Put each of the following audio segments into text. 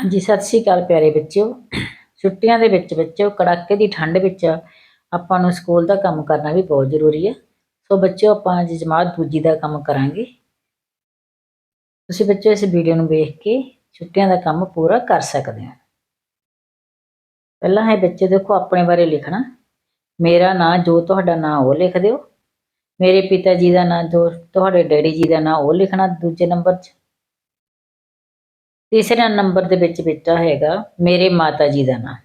ਹਾਂਜੀ, ਸਤਿ ਸ਼੍ਰੀ ਅਕਾਲ ਪਿਆਰੇ ਬੱਚਿਓ। ਛੁੱਟੀਆਂ ਦੇ ਵਿੱਚ ਬੱਚਿਓ, ਕੜਾਕੇ ਦੀ ਠੰਡ ਵਿੱਚ ਆਪਾਂ ਨੂੰ ਸਕੂਲ ਦਾ ਕੰਮ ਕਰਨਾ ਵੀ ਬਹੁਤ ਜ਼ਰੂਰੀ ਹੈ। ਸੋ ਬੱਚਿਓ, ਆਪਾਂ ਅੱਜ ਜਮਾਤ ਦੂਜੀ ਦਾ ਕੰਮ ਕਰਾਂਗੇ। ਤੁਸੀਂ ਬੱਚਿਓ, ਇਸ ਵੀਡੀਓ ਨੂੰ ਵੇਖ ਕੇ ਛੁੱਟੀਆਂ ਦਾ ਕੰਮ ਪੂਰਾ ਕਰ ਸਕਦੇ ਹੋ। ਪਹਿਲਾਂ ਹੈ ਬੱਚੇ ਦੇਖੋ, ਆਪਣੇ ਬਾਰੇ ਲਿਖਣਾ। ਮੇਰਾ ਨਾਂ ਜੋ, ਤੁਹਾਡਾ ਨਾਂ ਉਹ ਲਿਖ ਦਿਓ। ਮੇਰੇ ਪਿਤਾ ਜੀ ਦਾ ਨਾਂ ਜੋ, ਤੁਹਾਡੇ ਡੈਡੀ ਜੀ ਦਾ ਨਾਂ ਉਹ ਲਿਖਣਾ ਦੂਜੇ ਨੰਬਰ 'ਚ। ਤੀਸਰੇ ਨੰਬਰ ਦੇ ਵਿੱਚ ਬੇਟਾ ਹੈਗਾ, ਮੇਰੇ ਮਾਤਾ ਜੀ ਦਾ ਨਾਮ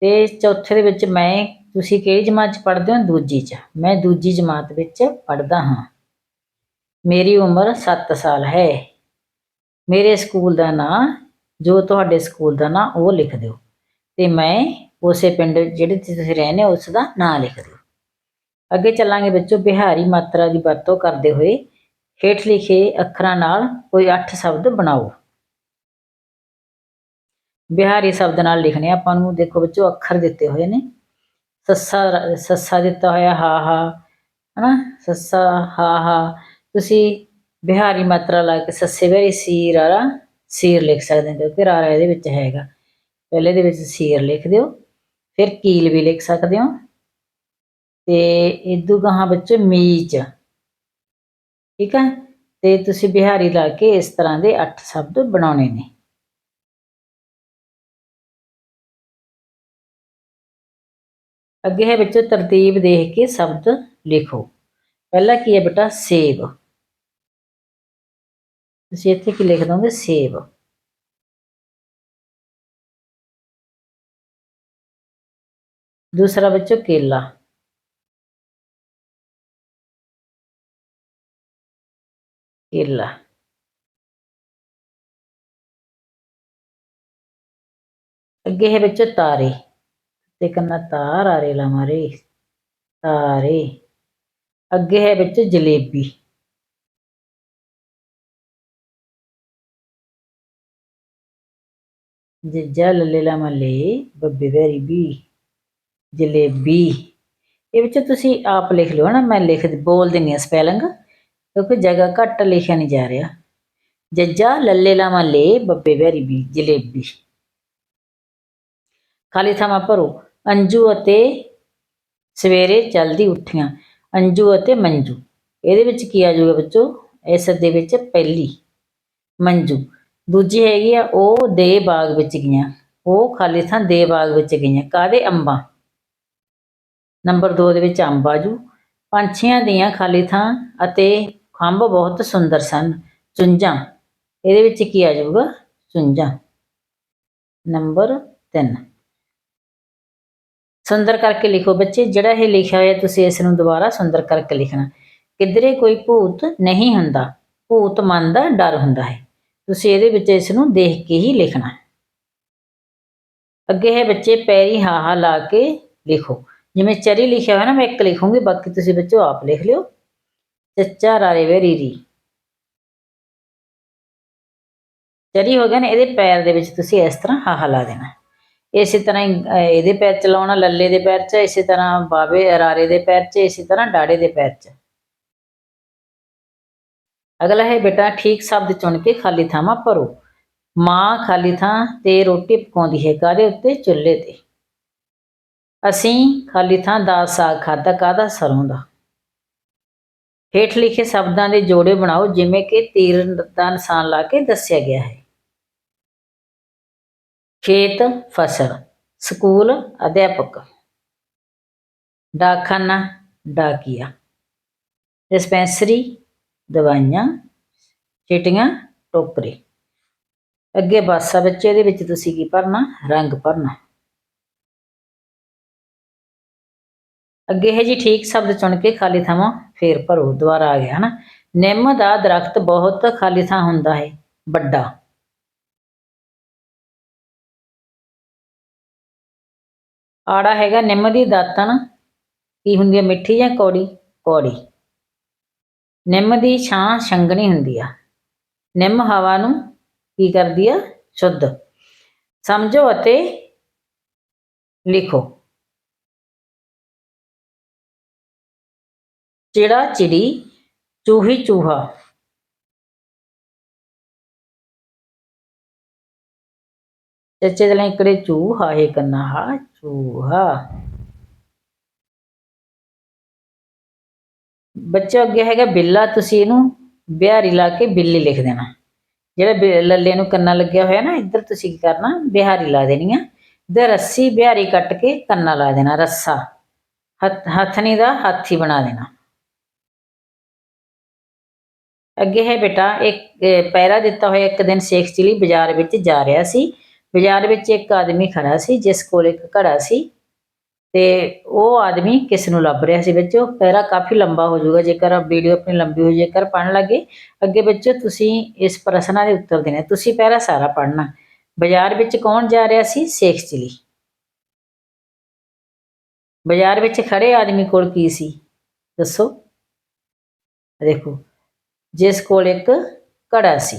ਤੇ ਚੌਥੇ ਦੇ ਵਿੱਚ ਮੈਂ, ਤੁਸੀਂ ਕਿਹੜੀ ਜਮਾਤ 'ਚ ਪੜ੍ਹਦੇ ਹੋ? ਦੂਜੀ 'ਚ। ਮੈਂ ਦੂਜੀ ਜਮਾਤ ਵਿੱਚ ਪੜ੍ਹਦਾ ਹਾਂ। ਮੇਰੀ ਉਮਰ 7 ਸਾਲ ਹੈ। ਮੇਰੇ ਸਕੂਲ ਦਾ ਨਾਂ, ਜੋ ਤੁਹਾਡੇ ਸਕੂਲ ਦਾ ਨਾਂ, ਉਹ ਲਿਖ ਦਿਓ। ਤੇ ਮੈਂ ਉਸੇ ਪਿੰਡ ਜਿਹੜੇ ਤੁਸੀਂ ਰਹਿੰਦੇ ਹੋ, ਉਸ ਦਾ ਨਾਮ ਲਿਖ ਦਿਓ। ਅੱਗੇ ਚੱਲਾਂਗੇ ਬੱਚੋ, ਬਿਹਾਰੀ ਮਾਤਰਾ ਦੀ ਵਰਤੋਂ ਕਰਦੇ ਹੋਏ, ਹੇਠ ਲਿਖੇ ਅੱਖਰਾਂ ਨਾਲ ਕੋਈ 8 ਸ਼ਬਦ ਬਣਾਓ। ਬਿਹਾਰੀ ਸ਼ਬਦ ਨਾਲ ਲਿਖਣੇ ਆਪਾਂ ਨੂੰ ਦੇਖੋ ਬੱਚੋ ਅੱਖਰ ਦਿੱਤੇ ਹੋਏ ਨੇ। ਸੱਸਾ ਸੱਸਾ ਦਿੱਤਾ ਹੋਇਆ, ਹਾ ਹਾ, ਹਨਾ? ਸੱਸਾ, ਹਾ ਹਾ। ਤੁਸੀਂ ਬਿਹਾਰੀ ਮਾਤਰਾ ਲਾ ਕੇ ਸੱਸੇ ਵੈਰੀ ਸੀਰ ਵਾਲਾ ਸੀਰ ਲਿਖ ਸਕਦੇ ਹੋ, ਕਿਉਂਕਿ ਰਾਰਾ ਇਹਦੇ ਵਿੱਚ ਹੈਗਾ। ਪਹਿਲੇ ਦੇ ਵਿੱਚ ਸੀਰ ਲਿਖ ਦਿਓ, ਫਿਰ ਕੀਲ ਵੀ ਲਿਖ ਸਕਦੇ ਹੋ। ਤੇ ਇਦੂ ਗਾਹਾਂ ਬੱਚੋ ਮੀਚ ਠੀਕ ਹੈ ਤੇ ਤੁਸੀਂ ਬਿਹਾਰੀ ਲਾ ਕੇ ਇਸ ਤਰ੍ਹਾਂ ਦੇ 8 ਸ਼ਬਦ ਬਣਾਉਣੇ ਨੇ। ਅੱਗੇ ਹੈ ਬੱਚੋ ਤਰਤੀਬ ਦੇਖ ਕੇ ਸ਼ਬਦ ਲਿਖੋ। ਪਹਿਲਾ ਕੀ ਹੈ ਬੇਟਾ? ਸੇਬ ਤੁਸੀਂ ਇੱਥੇ ਕੀ ਲਿਖ ਦੋਗੇ? ਸੇਬ ਦੂਸਰਾ ਬੱਚੋ ਕੇਲਾ। ਕੇਲਾ। ਅੱਗੇ ਹੈ ਬੱਚੋ ਤਾਰੇ। ਤੇ ਕੰਨਾ ਤਾਰ ਆਰੇ ਲਾ ਮਾਰੇ ਤਾਰੇ। ਅੱਗੇ ਹੈ ਵਿੱਚ ਜਲੇਬੀ। ਜੱਜਾ ਲੱਲੇ ਲਾ ਮਲੇ ਬੱਬੇ ਵੈਰੀ ਬੀ, ਜਲੇਬੀ। ਇਹ ਵਿੱਚ ਤੁਸੀਂ ਆਪ ਲਿਖ ਲਓ ਨਾ, ਮੈਂ ਲਿਖ ਬੋਲ ਦਿੰਨੀ ਆ ਸਪੈਲਿੰਗ, ਕਿਉਂਕਿ ਜਗ੍ਹਾ ਘੱਟ ਲਿਖਿਆ ਨਹੀਂ ਜਾ ਰਿਹਾ। ਜੱਜਾ ਲੱਲੇ ਲਾ ਮਲੇ ਬੱਬੇ ਵੈਰੀ ਬੀ, ਜਲੇਬੀ। ਖਾਲੀ ਥਾਵਾਂ ਭਰੋ। ਅੰਜੂ ਅਤੇ ਸਵੇਰੇ ਜਲਦੀ ਉੱਠੀਆਂ। ਅੰਜੂ ਅਤੇ ਮੰਜੂ। ਇਹਦੇ ਵਿੱਚ ਕੀ ਆ ਜਾਊਗਾ ਬੱਚੋ? ਇਸ ਦੇ ਵਿੱਚ ਪਹਿਲੀ ਮੰਜੂ। ਦੂਜੀ ਹੈਗੀ ਆ, ਉਹ ਦੇ ਬਾਗ ਵਿੱਚ ਗਈਆਂ। ਉਹ ਖਾਲੀ ਥਾਂ ਦੇ ਬਾਗ ਵਿੱਚ ਗਈਆਂ। ਕਾਦੇ ਅੰਬਾਂ? ਨੰਬਰ 2 ਦੇ ਵਿੱਚ ਅੰਬ ਆਜੂ ਪੰਛੀਆਂ ਦੀਆਂ ਖਾਲੀ ਥਾਂ ਅਤੇ ਖੰਭ ਬਹੁਤ ਸੁੰਦਰ ਸਨ। ਚੁੰਝਾਂ। ਇਹਦੇ ਵਿੱਚ ਕੀ ਆ ਜਾਊਗਾ? ਚੁੰਝਾਂ। ਨੰਬਰ 3 ਸੁੰਦਰ ਕਰਕੇ ਲਿਖੋ ਬੱਚੇ, ਜਿਹੜਾ ਇਹ ਲਿਖਿਆ ਹੋਇਆ ਤੁਸੀਂ ਇਸ ਨੂੰ ਦੁਬਾਰਾ ਸੁੰਦਰ ਕਰਕੇ ਲਿਖਣਾ। ਕਿਧਰੇ ਕੋਈ ਭੂਤ ਨਹੀਂ ਹੁੰਦਾ, ਭੂਤ ਮਨ ਦਾ ਡਰ ਹੁੰਦਾ ਹੈ। ਤੁਸੀਂ ਇਹਦੇ ਵਿੱਚ ਇਸ ਨੂੰ ਦੇਖ ਕੇ ਹੀ ਲਿਖਣਾ ਅੱਗੇ ਹੈ ਬੱਚੇ, ਪੈਰੀ ਹਾਹਾ ਲਾ ਕੇ ਲਿਖੋ। ਜਿਵੇਂ ਚਰੀ ਲਿਖਿਆ ਹੋਇਆ ਨਾ, ਮੈਂ ਇੱਕ ਲਿਖੂੰਗੀ, ਬਾਕੀ ਤੁਸੀਂ ਬੱਚੋ ਆਪ ਲਿਖ ਲਿਓ। ਚੱਚਾ ਰਾਰੇ ਵੇਰੀ ਰੀ ਚਰੀ ਹੋ ਗਿਆ ਨਾ, ਇਹਦੇ ਪੈਰ ਦੇ ਵਿੱਚ ਤੁਸੀਂ ਇਸ ਤਰ੍ਹਾਂ ਹਾਹਾ ਲਾ ਦੇਣਾ। ਇਸੇ ਤਰ੍ਹਾਂ ਹੀ ਇਹਦੇ ਪੈਰ ਚ ਲਾਉਣਾ ਲੱਲੇ ਦੇ ਪੈਰ 'ਚ, ਇਸੇ ਤਰ੍ਹਾਂ ਬਾਵੇ, ਅਰਾਰੇ ਦੇ ਪੈਰ 'ਚ, ਇਸੇ ਤਰ੍ਹਾਂ ਡਾੜੇ ਦੇ ਪੈਰ 'ਚ। ਅਗਲਾ ਹੈ, ਬੇਟਾ, ਠੀਕ ਸ਼ਬਦ ਚੁਣ ਕੇ ਖਾਲੀ ਥਾਵਾਂ ਭਰੋ। ਮਾਂ ਖਾਲੀ ਥਾਂ ਤੇ ਰੋਟੀ ਪਕਾਉਂਦੀ ਹੈ ਕਾਦੇ ਉੱਤੇ? ਚੁੱਲ੍ਹੇ ਤੇ। ਅਸੀਂ ਖਾਲੀ ਥਾਂ ਦਾ ਸਾਗ ਖਾਦਾ ਕਾਦਾ ਸਰੋਂ ਦਾ ਹੇਠ ਲਿਖੇ ਸ਼ਬਦਾਂ ਦੇ ਜੋੜੇ ਬਣਾਓ, ਜਿਵੇਂ ਕਿ ਤੀਰ ਦਾ ਨਿਸ਼ਾਨ ਲਾ ਕੇ ਦੱਸਿਆ ਗਿਆ ਹੈ। ਖੇਤ, ਫਸਲ, ਸਕੂਲ, ਅਧਿਆਪਕ। ਡਾਕਖਾਨਾ, ਡਾਕੀਆ। ਡਿਸਪੈਂਸਰੀ, ਦਵਾਈਆਂ, ਚਿਟੀਆਂ, ਟੋਕਰੇ। ਅੱਗੇ ਬਾਸਾ ਬੱਚੇ ਦੇ ਵਿੱਚ ਤੁਸੀਂ ਕੀ ਭਰਨਾ? ਰੰਗ ਭਰਨਾ। ਅੱਗੇ ਹੈ ਜੀ ਠੀਕ ਸ਼ਬਦ ਚੁਣ ਕੇ ਖਾਲੀ ਥਾਵਾਂ ਫੇਰ ਭਰੋ, ਦੁਬਾਰਾ ਆ ਗਿਆ, ਹਨਾ? ਨਿੰਮ ਦਾ ਦਰਖਤ ਬਹੁਤ ਖਾਲੀ ਥਾਂ ਹੁੰਦਾ ਹੈ, ਵੱਡਾ। ਆੜਾ ਹੈਗਾ ਨਿੰਮ ਦੀ ਦਾਤਣ ਕੀ ਹੁੰਦੀ ਹੈ ਮਿੱਠੀ ਜਾਂ ਕੌੜੀ? ਕੌੜੀ। ਨਿੰਮ ਦੀ ਛਾਂ ਛੰਗਣੀ ਹੁੰਦੀ ਆ। ਨਿੰਮ ਹਵਾ ਨੂੰ ਕੀ ਕਰਦੀ ਆ? ਸ਼ੁੱਧ। ਸਮਝੋ ਅਤੇ ਲਿਖੋ। ਚਿੜਾ ਚਿੜੀ ਚੂਹੀ ਚੂਹਾ ਚੱਚੇ ਦੇ ਲਈ ਇਕੜੇ ਚੂਹਾ ਹੈ ਕੰਨਾ ਹਾ ਚੂਹਾ। ਬੱਚੇ ਅੱਗੇ ਹੈਗਾ ਬਿੱਲਾ ਤੁਸੀਂ ਇਹਨੂੰ ਬਿਹਾਰੀ ਲਾ ਕੇ ਬਿੱਲੀ ਲਿਖ ਦੇਣਾ। ਜਿਹੜਾ ਲੱਲੇ ਨੂੰ ਕੰਨਾ ਲੱਗਿਆ ਹੋਇਆ ਨਾ ਇੱਧਰ ਤੁਸੀਂ ਕੀ ਕਰਨਾ ਬਿਹਾਰੀ ਲਾ ਦੇਣੀ ਆ। ਤੇ ਰੱਸੀ ਬਿਹਾਰੀ ਕੱਟ ਕੇ ਕੰਨਾ ਲਾ ਦੇਣਾ ਰੱਸਾ। ਹੱਥ ਹੱਥਨੀ ਦਾ ਹਾਥੀ ਬਣਾ ਦੇਣਾ। ਅੱਗੇ ਹੈ ਬੇਟਾ ਇੱਕ ਅਹ, ਪੈਰਾ ਦਿੱਤਾ ਹੋਇਆ ਇੱਕ ਦਿਨ ਸ਼ੇਖ ਚਿਲੀ ਬਾਜ਼ਾਰ ਵਿੱਚ ਜਾ ਰਿਹਾ ਸੀ। ਬਾਜ਼ਾਰ ਵਿੱਚ ਇੱਕ ਆਦਮੀ ਖੜਾ ਸੀ, ਜਿਸ ਕੋਲ ਇੱਕ ਘੜਾ ਸੀ ਤੇ ਉਹ ਆਦਮੀ ਕਿਸ ਨੂੰ ਲੱਭ ਰਿਹਾ ਸੀ ਵਿੱਚੋਂ ਪੈਰਾ ਕਾਫੀ ਲੰਬਾ ਹੋ ਜਾਊਗਾ, ਜੇਕਰ ਵੀਡੀਓ ਆਪਣੀ ਲੰਬੀ ਹੋ ਜੇਕਰ ਪੜਨ ਲੱਗੇ। ਅੱਗੇ ਵਿੱਚੋਂ ਤੁਸੀਂ ਇਸ ਪ੍ਰਸ਼ਨਾਂ ਦੇ ਉੱਤਰ ਦੇਣੇ, ਤੁਸੀਂ ਪੈਰਾ ਸਾਰਾ ਪੜਨਾ ਬਾਜ਼ਾਰ ਵਿੱਚ ਕੌਣ ਜਾ ਰਿਹਾ ਸੀ? ਸ਼ੇਖ ਚਿਲੀ। ਬਾਜ਼ਾਰ ਵਿੱਚ ਖੜੇ ਆਦਮੀ ਕੋਲ ਕੀ ਸੀ? ਦੱਸੋ। ਦੇਖੋ, ਜਿਸ ਕੋਲ ਇੱਕ ਘੜਾ ਸੀ।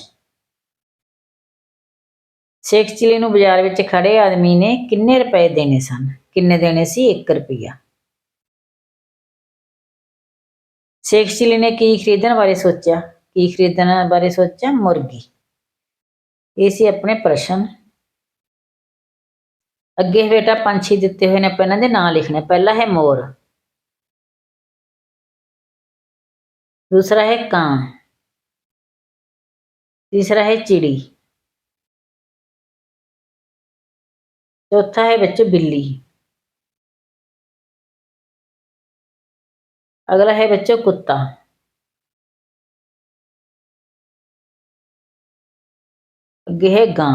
ਸ਼ੇਖ ਚਿਲੀ ਨੂੰ ਬਾਜ਼ਾਰ ਵਿੱਚ ਖੜੇ ਆਦਮੀ ਨੇ ਕਿੰਨੇ ਰੁਪਏ ਦੇਣੇ ਸਨ ਕਿੰਨੇ ਦੇਣੇ ਸੀ 1 ਰੁਪਿਆ ਸ਼ੇਖ ਚਿਲੀ ਨੇ ਕੀ ਖਰੀਦਣ ਬਾਰੇ ਸੋਚਿਆ ਕੀ ਖਰੀਦਣ ਬਾਰੇ ਸੋਚਿਆ ਮੁਰਗੀ ਇਹ ਸੀ ਆਪਣੇ ਪ੍ਰਸ਼ਨ ਅੱਗੇ ਬੇਟਾ ਪੰਛੀ ਦਿੱਤੇ ਹੋਏ ਨੇ ਆਪਾਂ ਇਹਨਾਂ ਦੇ ਨਾਂ ਲਿਖਣੇ ਪਹਿਲਾ ਹੈ ਮੋਰ ਦੂਸਰਾ ਹੈ ਕਾਂ तीसरा है चिड़ी चौथा है बच्चों बिल्ली अगला है बच्चों कुत्ता अगे है गां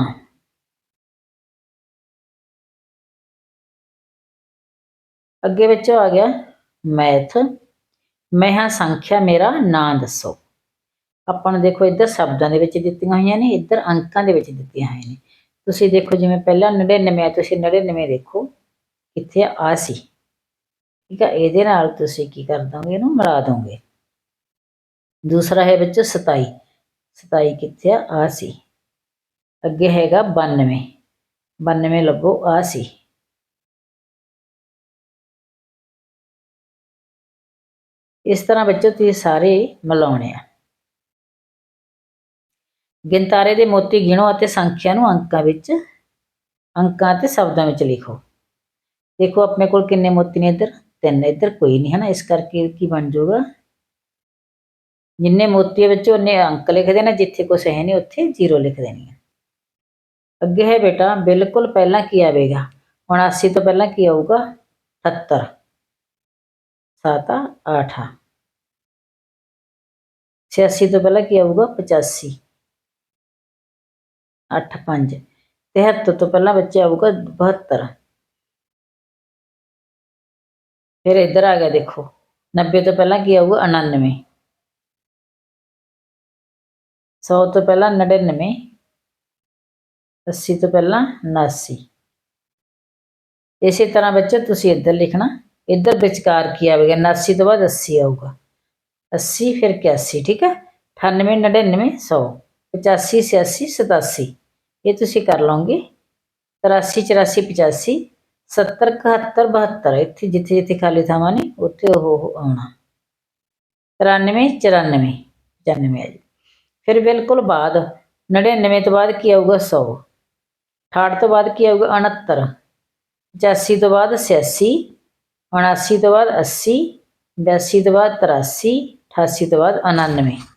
ਅੱਗੇ ਬੱਚੋ ਆ ਗਿਆ ਮੈਥ ਮੈਂ ਹਾਂ ਸੰਖਿਆ ਮੇਰਾ ਨਾਂ ਦੱਸੋ ਆਪਾਂ ਨੂੰ ਦੇਖੋ ਇੱਧਰ ਸ਼ਬਦਾਂ ਦੇ ਵਿੱਚ ਦਿੱਤੀਆਂ ਹੋਈਆਂ ਨੇ ਇੱਧਰ ਅੰਕਾਂ ਦੇ ਵਿੱਚ ਦਿੱਤੀਆਂ ਹੋਈਆਂ ਨੇ ਤੁਸੀਂ ਦੇਖੋ ਜਿਵੇਂ ਪਹਿਲਾਂ 99 ਆ, ਤੁਸੀਂ 99 ਦੇਖੋ, ਕਿੱਥੇ ਆ ਸੀ। ਠੀਕ ਆ, ਇਹਦੇ ਨਾਲ ਤੁਸੀਂ ਕੀ ਕਰ ਦੋਗੇ, ਇਹਨੂੰ ਮਿਲਾ ਦੋਗੇ। ਦੂਸਰਾ ਹੈ ਬੱਚੋ 27 27 ਕਿੱਥੇ ਆ ਆ ਸੀ। ਅੱਗੇ ਹੈਗਾ 92 92 ਲੱਭੋ ਆ ਸੀ। ਇਸ ਤਰ੍ਹਾਂ ਬੱਚੋ ਤੁਸੀਂ ਸਾਰੇ ਮਿਲਾਉਣੇ ਆ। ਗਿਣਤਾਰੇ ਦੇ ਮੋਤੀ ਗਿਣੋ ਅਤੇ ਸੰਖਿਆ ਨੂੰ ਅੰਕਾਂ ਵਿੱਚ, ਅੰਕਾਂ ਅਤੇ ਸ਼ਬਦਾਂ ਵਿੱਚ ਲਿਖੋ। ਦੇਖੋ ਆਪਣੇ ਕੋਲ ਕਿੰਨੇ ਮੋਤੀ ਨੇ ਇੱਧਰ? ਤਿੰਨ ਇੱਧਰ, ਕੋਈ ਨਹੀਂ ਹੈ ਨਾ ਇਸ ਕਰਕੇ ਕੀ ਬਣ ਜਾਊਗਾ? ਜਿੰਨੇ ਮੋਤੀ ਵਿੱਚ ਉਹਨੇ ਅੰਕ ਲਿਖ ਦੇਣਾ ਜਿੱਥੇ ਕੁਛ ਹੈ ਨਹੀਂ, ਉੱਥੇ ਜ਼ੀਰੋ ਲਿਖ ਦੇਣੀ ਹੈ ਅੱਗੇ ਹੈ ਬੇਟਾ, ਬਿਲਕੁਲ ਪਹਿਲਾਂ ਕੀ ਆਵੇਗਾ? ਹੁਣ 80 ਤੋਂ ਪਹਿਲਾਂ ਕੀ ਆਊਗਾ? 78 7 8 86 ਤੋਂ ਪਹਿਲਾਂ ਕੀ ਆਊਗਾ? 85 ਅੱਠ ਪੰਜ। 73 ਤੋਂ ਪਹਿਲਾਂ ਬੱਚੇ ਆਊਗਾ 72 ਫਿਰ ਇੱਧਰ ਆ ਗਿਆ ਦੇਖੋ। 90 ਤੋਂ ਪਹਿਲਾਂ ਕੀ ਆਊਗਾ? 99 100 ਤੋਂ ਪਹਿਲਾਂ 99 80 ਤੋਂ ਪਹਿਲਾਂ 79 ਇਸੇ ਤਰ੍ਹਾਂ ਬੱਚੇ ਤੁਸੀਂ ਇੱਧਰ ਲਿਖਣਾ। ਇੱਧਰ ਵਿਚਕਾਰ ਕੀ ਆਵੇਗਾ? 79 ਤੋਂ ਬਾਅਦ 80 ਆਊਗਾ। 80 ਫਿਰ 81 ਠੀਕ ਹੈ? 98 99 100 ਪਚਾਸੀ ਛਿਆਸੀ ਸਤਾਸੀ ਇਹ ਤੁਸੀਂ ਕਰ ਲਓਗੇ ਤਰਾਸੀ ਚੁਰਾਸੀ ਪਚਾਸੀ ਸੱਤਰ ਇਕਹੱਤਰ ਬਹੱਤਰ ਇੱਥੇ ਜਿੱਥੇ ਜਿੱਥੇ ਖਾਲੀ ਥਾਵਾਂ ਨੇ ਉੱਥੇ ਉਹ ਉਹ ਆਉਣਾ ਤਰਾਨਵੇਂ ਚੁਰਾਨਵੇਂ ਪਚਾਨਵੇਂ ਆ ਜੀ ਫਿਰ ਬਿਲਕੁਲ ਬਾਅਦ 99 ਤੋਂ ਬਾਅਦ ਕੀ ਆਊਗਾ 100 68 ਤੋਂ ਬਾਅਦ ਕੀ ਆਊਗਾ 69 85 ਤੋਂ ਬਾਅਦ 86 79 ਤੋਂ ਬਾਅਦ 80 82 ਤੋਂ ਬਾਅਦ 83 88 ਤੋਂ ਬਾਅਦ 99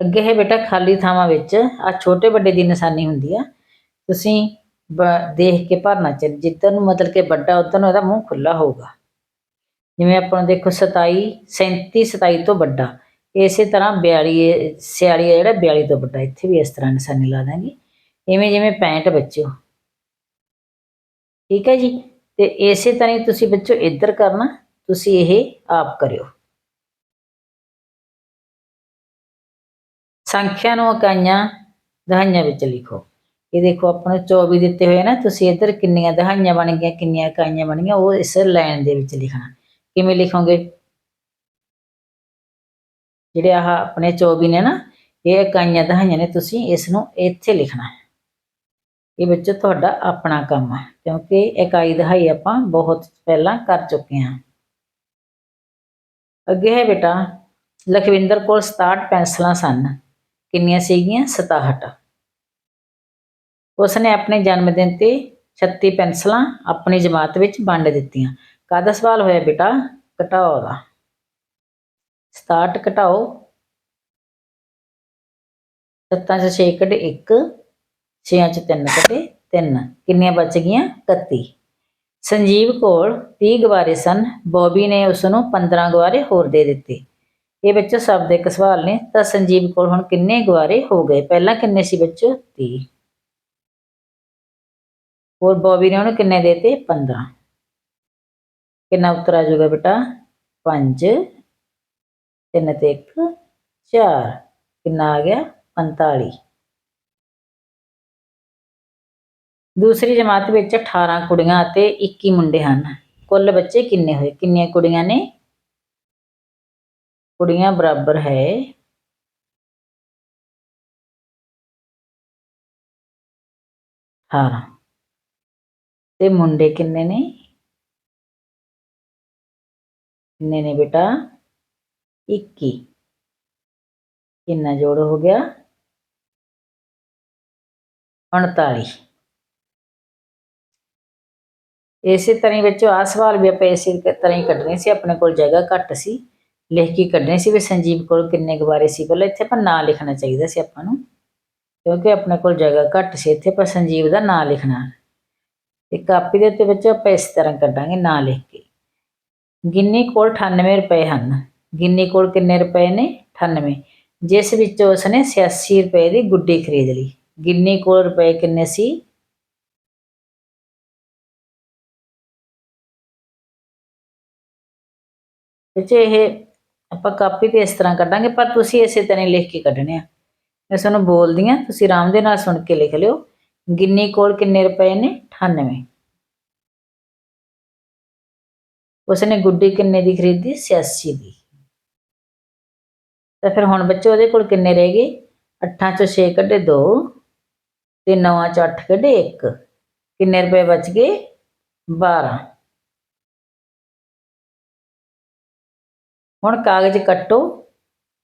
ਅੱਗੇ ਹੈ ਬੇਟਾ ਖਾਲੀ ਥਾਵਾਂ ਵਿੱਚ। ਆ ਛੋਟੇ ਵੱਡੇ ਦੀ ਨਿਸ਼ਾਨੀ ਹੁੰਦੀ ਆ। ਤੁਸੀਂ ਬ- ਦੇਖ ਕੇ ਭਰਨਾ ਚਾਹੀਦਾ ਜਿੱਧਰ ਨੂੰ ਮਤਲਬ ਕਿ ਵੱਡਾ, ਉਧਰ ਨੂੰ ਇਹਦਾ ਮੂੰਹ ਖੁੱਲਾ ਹੋਊਗਾ। ਜਿਵੇਂ ਆਪਾਂ ਨੂੰ ਦੇਖੋ 27 37 27 ਤੋਂ ਵੱਡਾ। ਇਸੇ ਤਰ੍ਹਾਂ 42 ਇਹ 46 ਜਿਹੜਾ 42 ਤੋਂ ਵੱਡਾ। ਇੱਥੇ ਵੀ ਇਸ ਤਰ੍ਹਾਂ ਨਿਸ਼ਾਨੀ ਲਾ ਦਾਂਗੇ। ਇਵੇਂ ਜਿਵੇਂ 65 ਬੱਚਿਓ ਠੀਕ ਹੈ ਜੀ? ਤੇ ਇਸੇ ਤਰ੍ਹਾਂ ਹੀ ਤੁਸੀਂ ਬੱਚੋ ਇੱਧਰ ਕਰਨਾ, ਤੁਸੀਂ ਇਹ ਆਪ ਕਰਿਓ। ਸੰਖਿਆ ਨੂੰ ਇਕਾਈਆਂ ਦਹਾਈਆਂ ਵਿੱਚ ਲਿਖੋ। ਇਹ ਦੇਖੋ ਆਪਾਂ ਨੂੰ 24 ਦਿੱਤੇ ਹੋਏ ਨਾ, ਤੁਸੀਂ ਇੱਧਰ ਕਿੰਨੀਆਂ ਦਹਾਈਆਂ ਬਣ ਗਈਆਂ, ਕਿੰਨੀਆਂ ਇਕਾਈਆਂ ਬਣ ਗਈਆਂ ਉਹ ਇਸ ਲਾਈਨ ਦੇ ਵਿੱਚ ਲਿਖਣਾ। ਕਿਵੇਂ ਲਿਖੋਗੇ? ਜਿਹੜੇ ਆਹ ਆਪਣੇ 24 ਨੇ ਨਾ, ਇਹ ਇਕਾਈਆਂ ਦਹਾਈਆਂ ਨੇ, ਤੁਸੀਂ ਇਸ ਨੂੰ ਇੱਥੇ ਲਿਖਣਾ ਹੈ। ਇਹ ਵਿੱਚ ਤੁਹਾਡਾ ਆਪਣਾ ਕੰਮ ਹੈ, ਕਿਉਂਕਿ ਇਕਾਈ ਦਹਾਈ ਆਪਾਂ ਬਹੁਤ ਪਹਿਲਾਂ ਕਰ ਚੁੱਕੇ ਹਾਂ। ਅੱਗੇ ਹੈ ਬੇਟਾ, ਲਖਵਿੰਦਰ ਕੋਲ 67 ਪੈਨਸਲਾਂ ਸਨ। ਕਿੰਨੀਆਂ ਸੀਗੀਆਂ? 67 ਉਸਨੇ ਆਪਣੇ ਜਨਮ ਦਿਨ ਤੇ 36 ਪੈਨਸਲਾਂ ਆਪਣੀ ਜਮਾਤ ਵਿੱਚ ਵੰਡ ਦਿੱਤੀਆਂ। ਕਾਹਦਾ ਸਵਾਲ ਹੋਇਆ ਬੇਟਾ? ਘਟਾਓ ਦਾ। 67 ਘਟਾਓ। 7 ਚ 6 ਕੱਢੇ 1 6 ਚ 3 ਕੱਢੇ 3 ਕਿੰਨੀਆਂ ਬਚ ਗਈਆਂ? 31 ਸੰਜੀਵ ਕੋਲ 30 ਗਵਾਰੇ ਸਨ। ਬੋਬੀ ਨੇ ਉਸ ਨੂੰ 15 ਗਵਾਰੇ ਹੋਰ ਦੇ ਦਿੱਤੇ। ਇਹ ਬੱਚੋ ਸਭ ਦੇ ਇੱਕ ਸਵਾਲ ਨੇ। ਤਾਂ ਸੰਜੀਵ ਕੋਲ ਹੁਣ ਕਿੰਨੇ ਗਵਾਰੇ ਹੋ ਗਏ? ਪਹਿਲਾਂ ਕਿੰਨੇ ਸੀ ਬੱਚੋ 30 ਹੋਰ ਬੋਬੀ ਨੇ ਉਹਨੂੰ ਕਿੰਨੇ ਦੇਤੇ? 15 ਕਿੰਨਾ ਉੱਤਰ ਆ ਜਾਊਗਾ ਬੇਟਾ? 5 3 ਤੇ 1 4 ਕਿੰਨਾ ਆ ਗਿਆ? 45 ਦੂਸਰੀ ਜਮਾਤ ਵਿੱਚ 18 ਕੁੜੀਆਂ ਅਤੇ 21 ਮੁੰਡੇ ਹਨ। ਕੁੱਲ ਬੱਚੇ ਕਿੰਨੇ ਹੋਏ? ਕਿੰਨੀਆਂ ਕੁੜੀਆਂ ਨੇ? ਕੁੜੀਆਂ ਬਰਾਬਰ ਹੈ। 18 ਤੇ ਮੁੰਡੇ ਕਿੰਨੇ ਨੇ? ਕਿੰਨੇ ਨੇ ਬੇਟਾ? 21 ਕਿੰਨਾ ਜੋੜ ਹੋ ਗਿਆ? 39 ਇਸੇ ਤਰ੍ਹਾਂ ਹੀ ਵਿੱਚੋਂ ਆ ਸਵਾਲ ਵੀ ਆਪਾਂ ਇਸੇ ਤਰ੍ਹਾਂ ਹੀ ਕੱਢਣੇ ਸੀ, ਆਪਣੇ ਕੋਲ ਜਗ੍ਹਾ ਘੱਟ ਸੀ। ਲਿਖ ਕੇ ਕੱਢਣੇ ਸੀ ਵੀ ਸੰਜੀਵ ਕੋਲ ਕਿੰਨੇ ਗੁਬਾਰੇ ਸੀ। ਪਹਿਲਾਂ ਇੱਥੇ ਆਪਾਂ ਨਾਂ ਲਿਖਣਾ ਚਾਹੀਦਾ ਸੀ ਆਪਾਂ ਨੂੰ, ਕਿਉਂਕਿ ਆਪਣੇ ਕੋਲ ਜਗ੍ਹਾ ਘੱਟ ਸੀ ਇੱਥੇ, ਪਰ ਸੰਜੀਵ ਦਾ ਨਾਂ ਲਿਖਣਾ। ਤੇ ਕਾਪੀ ਦੇ ਉੱਤੇ ਵਿੱਚ ਆਪਾਂ ਇਸ ਤਰ੍ਹਾਂ ਕੱਢਾਂਗੇ ਨਾਂ ਲਿਖ ਕੇ। ਗਿੰਨੀ ਕੋਲ 98 ਰੁਪਏ ਹਨ। ਗਿੰਨੀ ਕੋਲ ਕਿੰਨੇ ਰੁਪਏ ਨੇ? 98 ਜਿਸ ਵਿੱਚੋਂ ਉਸਨੇ 86 ਰੁਪਏ ਦੀ ਗੁੱਡੀ ਖਰੀਦ ਲਈ। ਗਿੰਨੀ ਕੋਲ ਰੁਪਏ ਕਿੰਨੇ ਸੀ? ਵਿੱਚ ਇਹ ਆਪਾਂ ਕਾਪੀ ਤੇ ਇਸ ਤਰ੍ਹਾਂ ਕੱਢਾਂਗੇ, ਪਰ ਤੁਸੀਂ ਇਸੇ ਤਰ੍ਹਾਂ ਲਿਖ ਕੇ ਕੱਢਣੇ ਆ। ਮੈਂ ਤੁਹਾਨੂੰ ਬੋਲਦੀ ਆ ਤੁਸੀਂ ਆਰਾਮ ਦੇ ਨਾਲ ਸੁਣ ਕੇ ਲਿਖ ਲਿਓ। ਗਿੰਨੀ ਕੋਲ ਕਿੰਨੇ ਰੁਪਏ ਨੇ? 98 ਉਸਨੇ ਗੁੱਡੀ ਕਿੰਨੇ ਦੀ ਖਰੀਦੀ? 86 ਦੀ। ਤਾਂ ਫਿਰ ਹੁਣ ਬੱਚੇ ਉਹਦੇ ਕੋਲ ਕਿੰਨੇ ਰਹਿ ਗਏ? 8 ਚੋਂ 6 ਕੱਢੇ 2 ਤੇ 9 ਚੋਂ 8 ਕੱਢੇ 1 ਕਿੰਨੇ ਰੁਪਏ ਬਚ ਗਏ? 12 ਹੁਣ ਕਾਗਜ਼ ਕੱਟੋ।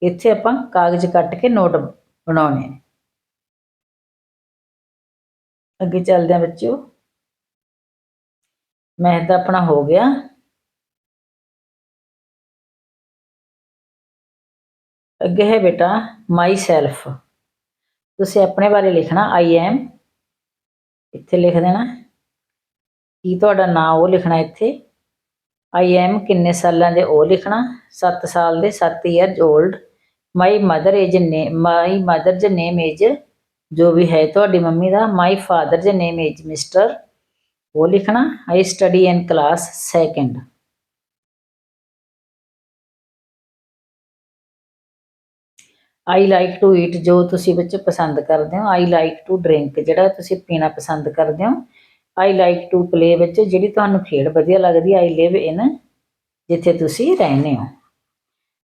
ਇੱਥੇ ਆਪਾਂ ਕਾਗਜ਼ ਕੱਟ ਕੇ ਨੋਟ ਬਣਾਉਣੇ ਨੇ। ਅੱਗੇ ਚੱਲਦੇ ਹਾਂ ਬੱਚਿਓ। ਮੈਂ ਤਾਂ ਆਪਣਾ ਹੋ ਗਿਆ। ਅੱਗੇ ਹੈ ਬੇਟਾ ਮਾਈ ਸੈਲਫ। ਤੁਸੀਂ ਆਪਣੇ ਬਾਰੇ ਲਿਖਣਾ, ਆਈ ਐਮ। ਇੱਥੇ ਲਿਖ ਦੇਣਾ। ਕੀ ਤੁਹਾਡਾ ਨਾਮ ਉਹ ਲਿਖਣਾ ਇੱਥੇ। ਆਈ ਐਮ ਕਿੰਨੇ ਸਾਲਾਂ ਦੇ ਉਹ ਲਿਖਣਾ? 7 ਸਾਲ ਦੇ 7 years old my mother is ਨੇ ਮਾਈ ਮਦਰ ਜ ਨੇਮ ਇਜ ਜੋ ਵੀ ਹੈ ਤੁਹਾਡੀ ਮੰਮੀ ਦਾ ਮਾਈ ਫਾਦਰ ਜ ਨੇਮ ਇਜ ਮਿਸਟਰ ਉਹ ਲਿਖਣਾ? I study in class second I like to eat ਜੋ ਤੁਸੀਂ ਬੱਚੇ ਪਸੰਦ ਕਰਦੇ ਹੋ ਆਈ ਲਾਈਕ ਟੂ ਡਰਿੰਕ ਜਿਹੜਾ ਤੁਸੀਂ ਪੀਣਾ ਪਸੰਦ ਕਰਦੇ ਹੋ ਆਈ ਲਾਈਕ ਟੂ ਪਲੇ ਵਿੱਚ ਜਿਹੜੀ ਤੁਹਾਨੂੰ ਖੇਡ ਵਧੀਆ ਲੱਗਦੀ ਆਈ ਲਿਵ ਇਨ ਜਿੱਥੇ ਤੁਸੀਂ ਰਹਿੰਦੇ ਹੋ।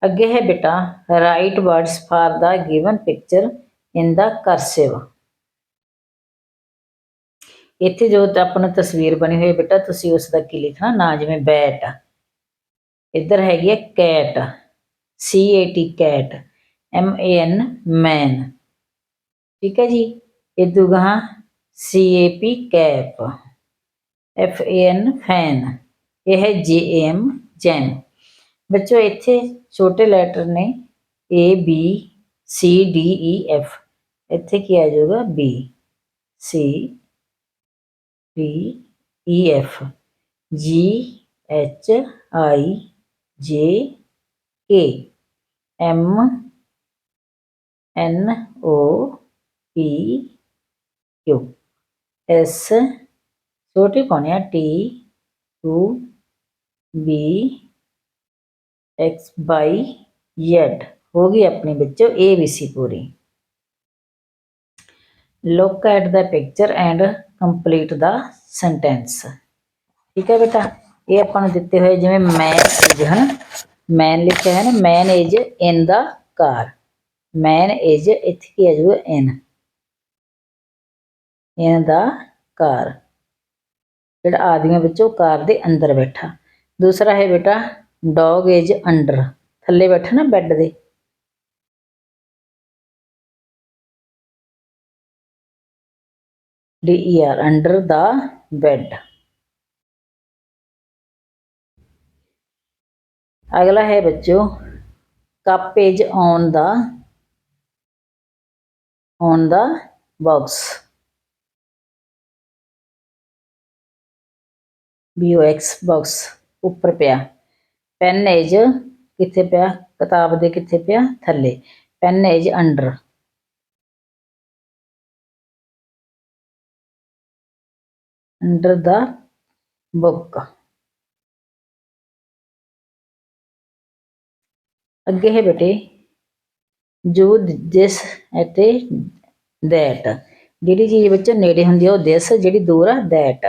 ਅੱਗੇ ਹੈ ਬੇਟਾ write words for the given picture in the cursive ਇੱਥੇ ਜੋ ਆਪਣਾ ਤਸਵੀਰ ਬਣੀ ਹੋਈ ਬੇਟਾ, ਤੁਸੀਂ ਉਸ ਦਾ ਕੀ ਲਿਖਣਾ? ਨਾ ਜਿਵੇਂ ਬੈਟ ਇੱਧਰ ਹੈਗੀ ਹੈ cat C A T cat M A N man ਠੀਕ ਹੈ ਜੀ? ਇਹ ਦੁਗਾ C A P cap F A N fan ਇਹ ਹੈ ਜੀ ਏ ਐਮ ਜੈਮ ਬੱਚੋ, ਇੱਥੇ ਛੋਟੇ ਲੈਟਰ ਨੇ A B C D E F ਇੱਥੇ ਕੀ ਆ ਜਾਊਗਾ? B C D E F G H I J K M N O P Q S ਛੋਟੀ ਪਾਉਣੀ ਆ T U B X Y Z. ਹੋ ਗਈ ਆਪਣੀ ਬੱਚੋ A B C Puri. Look at the picture and complete the sentence ਠੀਕ ਹੈ ਬੇਟਾ, ਇਹ ਆਪਾਂ ਨੂੰ ਦਿੱਤੇ ਹੋਏ ਜਿਵੇਂ ਮੈਨ ਇਜ ਹਨ? ਮੈਨ ਲਿਖਿਆ ਹੈ ਨਾ ਮੈਨ is in the car man is ਇੱਥੇ ਕੀ ਆ ਜਾਊਗਾ ਇਨ ਇਨ ਦਾ ਕਾਰ ਜਿਹੜਾ ਆਦਮੀ ਵਿੱਚੋਂ ਕਾਰ ਦੇ ਅੰਦਰ ਬੈਠਾ। ਦੂਸਰਾ ਹੈ ਬੇਟਾ ਡੌਗ ਇਜ ਅੰਡਰ ਥੱਲੇ ਬੈਠਾ ਨਾ ਬੈੱਡ ਦੇ। D E R under the bed ਅਗਲਾ ਹੈ ਬੱਚੋ cup is on the on the box B O X box ਉੱਪਰ ਪਿਆ। ਪੈਨ ਇਜ ਕਿੱਥੇ ਪਿਆ? ਕਿਤਾਬ ਦੇ ਕਿੱਥੇ ਪਿਆ? ਥੱਲੇ। Pen is under under the book ਅੱਗੇ ਹੈ ਬੇਟੇ। ਜੋ ਜਿਸ ਅਤੇ ਦੈਟ। ਜਿਹੜੀ ਚੀਜ਼ ਵਿੱਚ ਨੇੜੇ ਹੁੰਦੀ ਆ, ਉਹ ਦਿਸ, ਜਿਹੜੀ ਦੂਰ ਆ, ਦੈਟ।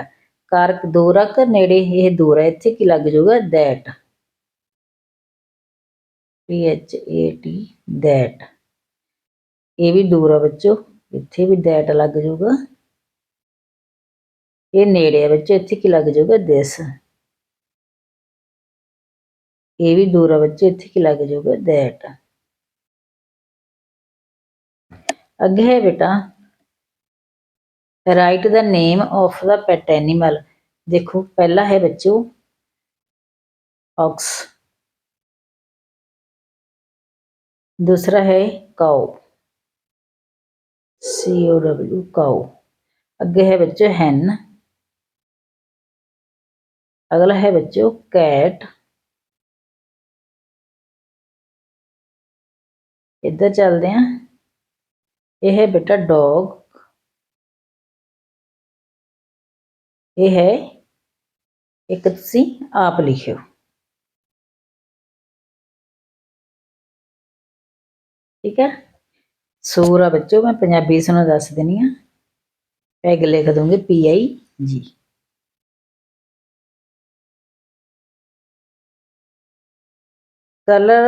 ਕਾਰਕ ਦੂਰ ਆ ਕਿ ਨੇੜੇ ਇਹ ਦੂਰ ਆ ਇੱਥੇ ਕੀ ਲੱਗ ਜਾਊਗਾ? That P H A T that ਇਹ ਵੀ ਦੂਰ ਆ ਬੱਚੋ, ਇੱਥੇ ਵੀ ਦੈਟ ਲੱਗ ਜਾਊਗਾ। ਇਹ ਨੇੜੇ ਆ ਬੱਚੋ, ਇੱਥੇ ਕੀ ਲੱਗ ਜਾਊਗਾ? ਦਿਸ ਇਹ ਵੀ ਦੂਰ ਆ ਬੱਚੋ, ਇੱਥੇ ਕੀ ਲੱਗ ਜਾਊਗਾ? ਦੈਟ ਅੱਗੇ ਹੈ ਬੇਟਾ। Write the name of the pet animal देखो, पहला है बच्चों ऑक्स दूसरा है काओ सी ओ डब्ल्यू काओ अगे है बच्चों हैन अगला है बच्चों कैट इधर चलते हैं। यह है बेटा डॉग ਇਹ ਹੈ ਇੱਕ ਤੁਸੀਂ ਆਪ ਲਿਖਿਓ। ਠੀਕ ਹੈ? ਸੂਰ ਆ ਬੱਚੋ, ਮੈਂ ਪੰਜਾਬੀ ਇਸ ਨੂੰ ਦੱਸ ਦਿੰਨੀ ਆ ਪੈਗ ਲਿਖ ਦੂੰਗੀ P I G. Colour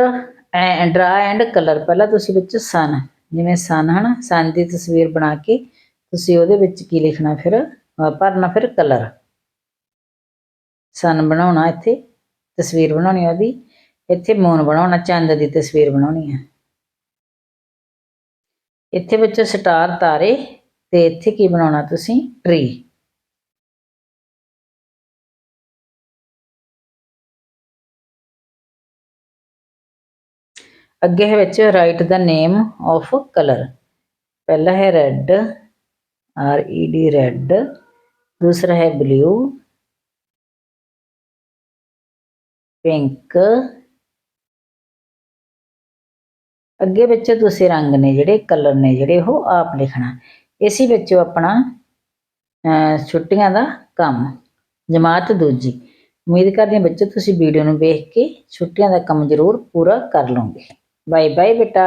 and draw and colour. ਪਹਿਲਾਂ ਤੁਸੀਂ ਵਿੱਚ ਸਨ ਜਿਵੇਂ ਸਨ ਹਨਾ ਸਨ ਦੀ ਤਸਵੀਰ ਬਣਾ ਕੇ ਤੁਸੀਂ ਉਹਦੇ ਵਿੱਚ ਕੀ ਲਿਖਣਾ ਫਿਰ? ਭਰਨਾ ਫਿਰ ਕਲਰ। ਸਨ ਬਣਾਉਣਾ ਇੱਥੇ, ਤਸਵੀਰ ਬਣਾਉਣੀ ਉਹਦੀ। ਇੱਥੇ ਮੂਨ ਬਣਾਉਣਾ, ਚੰਦ ਦੀ ਤਸਵੀਰ ਬਣਾਉਣੀ ਹੈ ਇੱਥੇ ਵਿੱਚੋਂ ਸਟਾਰ ਤਾਰੇ ਤੇ ਇੱਥੇ ਕੀ ਬਣਾਉਣਾ ਤੁਸੀਂ? ਟ੍ਰੀ ਅੱਗੇ ਹੈ ਵਿੱਚ write the name of colour ਪਹਿਲਾ ਹੈ red R E D red ਦੂਸਰਾ ਹੈ ਬਲੂ। ਪਿੰਕ। ਅੱਗੇ ਵਿੱਚ ਤੁਸੀਂ ਰੰਗ ਨੇ ਜਿਹੜੇ, ਕਲਰ ਨੇ ਜਿਹੜੇ, ਉਹ ਆਪ ਲਿਖਣਾ। ਇਸੇ ਵਿੱਚੋਂ ਆਪਣਾ ਛੁੱਟੀਆਂ ਦਾ ਕੰਮ। ਜਮਾਤ ਦੂਜੀ। ਉਮੀਦ ਕਰਦੀ ਹਾਂ ਬੱਚੇ ਤੁਸੀਂ ਵੀਡੀਓ ਨੂੰ ਵੇਖ ਕੇ ਛੁੱਟੀਆਂ ਦਾ ਕੰਮ ਜ਼ਰੂਰ ਪੂਰਾ ਕਰ ਲਓਗੇ। ਬਾਏ ਬਾਏ ਬੇਟਾ।